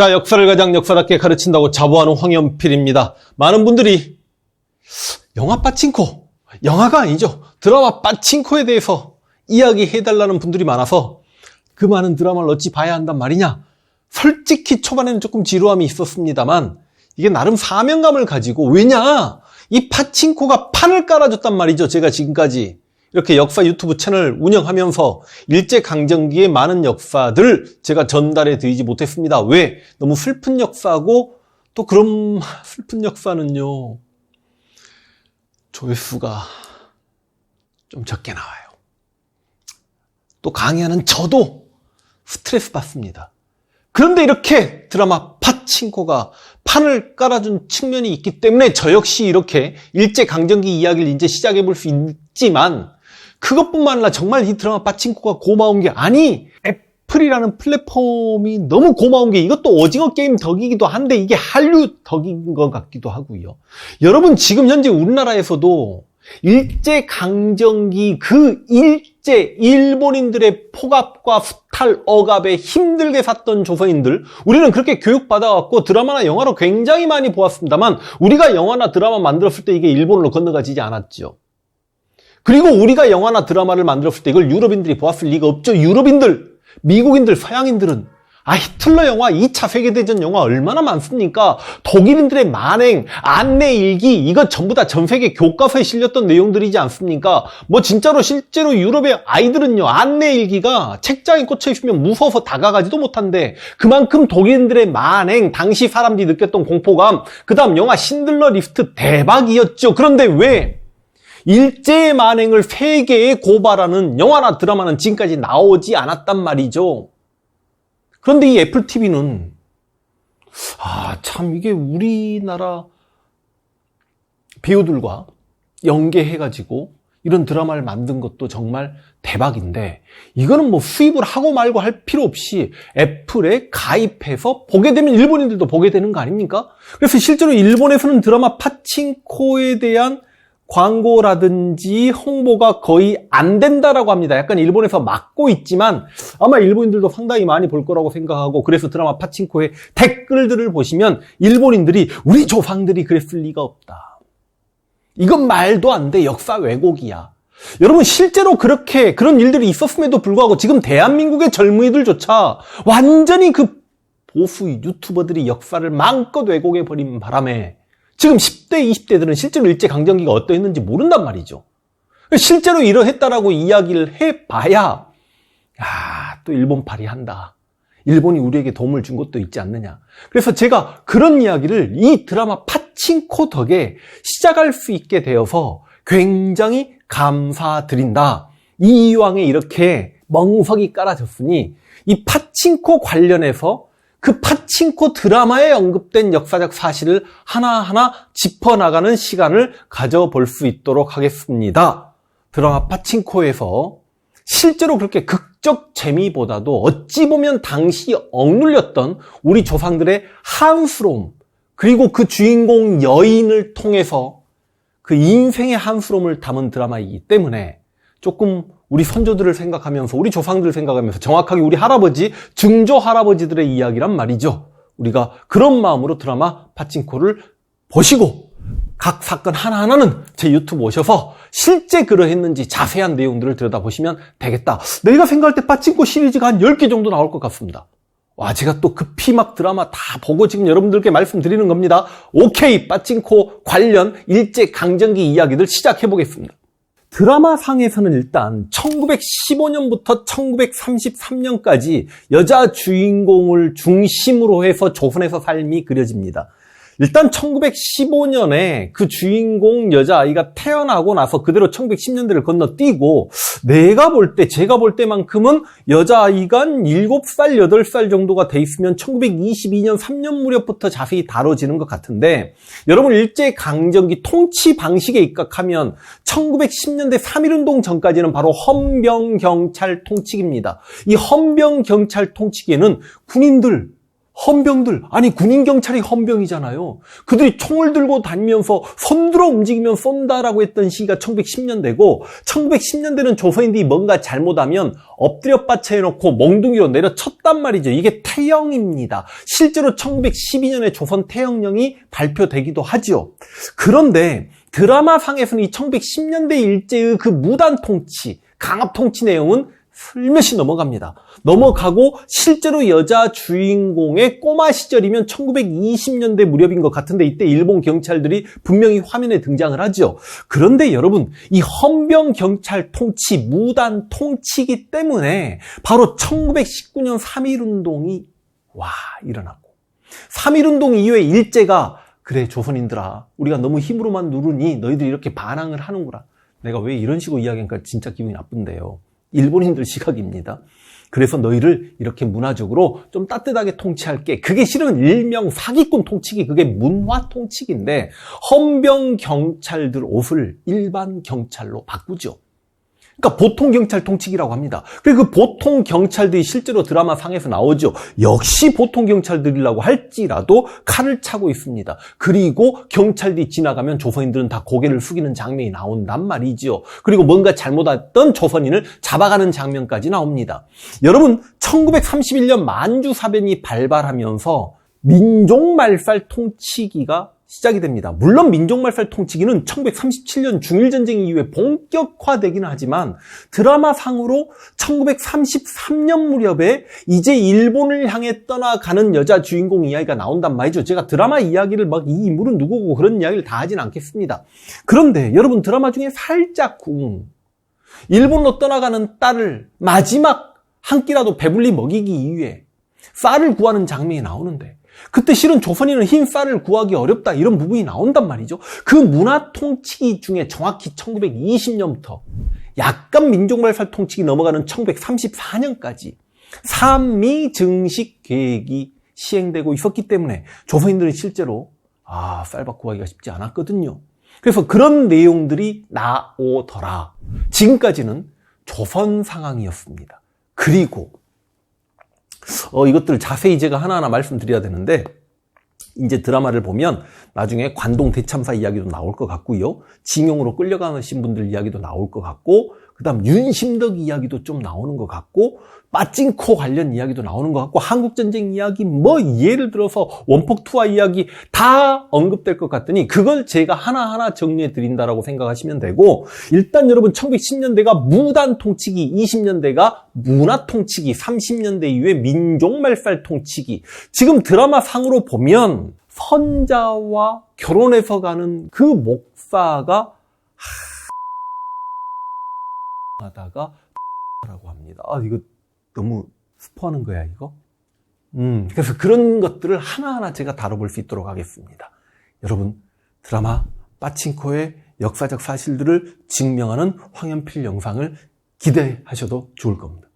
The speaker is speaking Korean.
자, 역사를 가장 역사답게 가르친다고 자부하는 황현필입니다. 많은 분들이 영화 빠친코, 영화가 아니죠. 드라마 빠친코에 대해서 이야기해달라는 분들이 많아서 그 많은 드라마를 어찌 봐야 한단 말이냐? 솔직히 초반에는 조금 지루함이 있었습니다만 이게 나름 사명감을 가지고 왜냐? 이 파친코가 판을 깔아줬단 말이죠. 제가 지금까지 이렇게 역사 유튜브 채널 운영하면서 일제강점기의 많은 역사들 제가 전달해 드리지 못했습니다. 왜? 너무 슬픈 역사고 또 그런 슬픈 역사는요. 조회수가 좀 적게 나와요. 또 강의하는 저도 스트레스 받습니다. 그런데 이렇게 드라마 파친코가 판을 깔아준 측면이 있기 때문에 저 역시 이렇게 일제강점기 이야기를 이제 시작해 볼 수 있지만 그것뿐만 아니라 정말 이 드라마 파친코가 고마운 게 아니 애플이라는 플랫폼이 너무 고마운 게 이것도 오징어 게임 덕이기도 한데 이게 한류 덕인 것 같기도 하고요. 여러분 지금 현재 우리나라에서도 일제 강점기 그 일제 일본인들의 폭압과 수탈 억압에 힘들게 샀던 조선인들 우리는 그렇게 교육받아왔고 드라마나 영화로 굉장히 많이 보았습니다만 우리가 영화나 드라마 만들었을 때 이게 일본으로 건너가지지 않았죠. 그리고 우리가 영화나 드라마를 만들었을 때 이걸 유럽인들이 보았을 리가 없죠. 유럽인들, 미국인들, 서양인들은 아, 히틀러 영화, 2차 세계대전 영화 얼마나 많습니까? 독일인들의 만행, 안내일기, 이거 전부 다 전 세계 교과서에 실렸던 내용들이지 않습니까? 뭐 진짜로 실제로 유럽의 아이들은요, 안내일기가 책장에 꽂혀 있으면 무서워서 다가가지도 못한데, 그만큼 독일인들의 만행, 당시 사람들이 느꼈던 공포감, 그 다음 영화 신들러 리스트 대박이었죠. 그런데 왜? 일제의 만행을 세계에 고발하는 영화나 드라마는 지금까지 나오지 않았단 말이죠. 그런데 이 애플 TV는 아, 참 이게 우리나라 배우들과 연계해 가지고 이런 드라마를 만든 것도 정말 대박인데 이거는 뭐 수입을 하고 말고 할 필요 없이 애플에 가입해서 보게 되면 일본인들도 보게 되는 거 아닙니까? 그래서 실제로 일본에서는 드라마 파친코에 대한 광고라든지 홍보가 거의 안 된다라고 합니다. 약간 일본에서 막고 있지만 아마 일본인들도 상당히 많이 볼 거라고 생각하고 그래서 드라마 파친코의 댓글들을 보시면 일본인들이 우리 조상들이 그랬을 리가 없다. 이건 말도 안 돼. 역사 왜곡이야. 여러분 실제로 그렇게 그런 일들이 있었음에도 불구하고 지금 대한민국의 젊은이들조차 완전히 그 보수 유튜버들이 역사를 마음껏 왜곡해 버린 바람에 지금 10대, 20대들은 실제로 일제강점기가 어떠했는지 모른단 말이죠. 실제로 이러했다라고 이야기를 해봐야, 아, 또 일본팔이 한다. 일본이 우리에게 도움을 준 것도 있지 않느냐. 그래서 제가 그런 이야기를 이 드라마 파친코 덕에 시작할 수 있게 되어서 굉장히 감사드린다. 이 이왕에 이렇게 멍석이 깔아졌으니 이 파친코 관련해서 그 파친코 드라마에 언급된 역사적 사실을 하나하나 짚어나가는 시간을 가져볼 수 있도록 하겠습니다. 드라마 파친코에서 실제로 그렇게 극적 재미보다도 어찌 보면 당시 억눌렸던 우리 조상들의 한스러움, 그리고 그 주인공 여인을 통해서 그 인생의 한스러움을 담은 드라마이기 때문에 조금 우리 선조들을 생각하면서 우리 조상들을 생각하면서 정확하게 우리 할아버지 증조 할아버지들의 이야기란 말이죠. 우리가 그런 마음으로 드라마 파친코를 보시고 각 사건 하나하나는 제 유튜브 오셔서 실제 그러했는지 자세한 내용들을 들여다보시면 되겠다. 내가 생각할 때 파친코 시리즈가 한 10개 정도 나올 것 같습니다. 와, 제가 또 급히 막 드라마 다 보고 지금 여러분들께 말씀드리는 겁니다. 오케이, 빠친코 관련 일제 강점기 이야기들 시작해 보겠습니다. 드라마 상에서는 일단 1915년부터 1933년까지 여자 주인공을 중심으로 해서 조선에서 삶이 그려집니다. 일단 1915년에 그 주인공 여자아이가 태어나고 나서 그대로 1910년대를 건너뛰고 내가 볼 때, 제가 볼 때만큼은 여자아이가 7살, 8살 정도가 돼 있으면 1922년 3년 무렵부터 자세히 다뤄지는 것 같은데 여러분 일제강점기 통치 방식에 입각하면 1910년대 3.1운동 전까지는 바로 헌병경찰 통치기입니다. 이 헌병경찰 통치기에는 군인들 헌병들, 아니 군인 경찰이 헌병이잖아요. 그들이 총을 들고 다니면서 손들어 움직이면 쏜다라고 했던 시기가 1910년대고 1910년대는 조선인들이 뭔가 잘못하면 엎드려 빠쳐해놓고 몽둥이로 내려쳤단 말이죠. 이게 태영입니다. 실제로 1912년에 조선 태영령이 발표되기도 하죠. 그런데 드라마상에서는 이 1910년대 일제의 그 무단 통치, 강압 통치 내용은 슬며시 넘어갑니다. 넘어가고 실제로 여자 주인공의 꼬마 시절이면 1920년대 무렵인 것 같은데 이때 일본 경찰들이 분명히 화면에 등장을 하죠. 그런데 여러분 이 헌병 경찰 통치 무단 통치기 때문에 바로 1919년 3.1 운동이 와 일어났고 3.1 운동 이후에 일제가 그래 조선인들아 우리가 너무 힘으로만 누르니 너희들이 이렇게 반항을 하는구나. 내가 왜 이런 식으로 이야기하니까 진짜 기분이 나쁜데요. 일본인들 시각입니다. 그래서 너희를 이렇게 문화적으로 좀 따뜻하게 통치할게. 그게 실은 일명 사기꾼 통치기, 그게 문화 통치기인데 헌병 경찰들 옷을 일반 경찰로 바꾸죠. 그러니까 보통 경찰 통치기라고 합니다. 그리고 그 보통 경찰들이 실제로 드라마 상에서 나오죠. 역시 보통 경찰들이라고 할지라도 칼을 차고 있습니다. 그리고 경찰들이 지나가면 조선인들은 다 고개를 숙이는 장면이 나온단 말이죠. 그리고 뭔가 잘못했던 조선인을 잡아가는 장면까지 나옵니다. 여러분, 1931년 만주 사변이 발발하면서 민족 말살 통치기가 시작이 됩니다. 물론 민족말살 통치기는 1937년 중일전쟁 이후에 본격화되기는 하지만 드라마상으로 1933년 무렵에 이제 일본을 향해 떠나가는 여자 주인공 이야기가 나온단 말이죠. 제가 드라마 이야기를 막 이 인물은 누구고 그런 이야기를 다 하진 않겠습니다. 그런데 여러분 드라마 중에 살짝 궁 일본으로 떠나가는 딸을 마지막 한 끼라도 배불리 먹이기 위해 쌀을 구하는 장면이 나오는데 그때 실은 조선인은 흰 쌀을 구하기 어렵다 이런 부분이 나온단 말이죠. 그 문화 통치기 중에 정확히 1920년부터 약간 민족말살 통치기 넘어가는 1934년까지 삼미 증식 계획이 시행되고 있었기 때문에 조선인들은 실제로 아 쌀밥 구하기가 쉽지 않았거든요. 그래서 그런 내용들이 나오더라. 지금까지는 조선 상황이었습니다. 그리고 어, 이것들 자세히 제가 하나하나 말씀드려야 되는데 이제 드라마를 보면 나중에 관동 대참사 이야기도 나올 것 같고요. 징용으로 끌려가신 분들 이야기도 나올 것 같고 그 다음 윤심덕 이야기도 좀 나오는 것 같고 빠찡코 관련 이야기도 나오는 것 같고 한국전쟁 이야기 뭐 예를 들어서 원폭 투하 이야기 다 언급될 것 같더니 그걸 제가 하나하나 정리해 드린다라고 생각하시면 되고 일단 여러분 1910년대가 무단 통치기 20년대가 문화 통치기 30년대 이후에 민족 말살 통치기. 지금 드라마 상으로 보면 선자와 결혼해서 가는 그 목사가 하다가 라고 합니다. 아 이거 너무 스포하는 거야 이거? 음 그래서 그런 것들을 하나하나 제가 다뤄볼 수 있도록 하겠습니다. 여러분 드라마 빠친코의 역사적 사실들을 증명하는 황현필 영상을 기대하셔도 좋을 겁니다.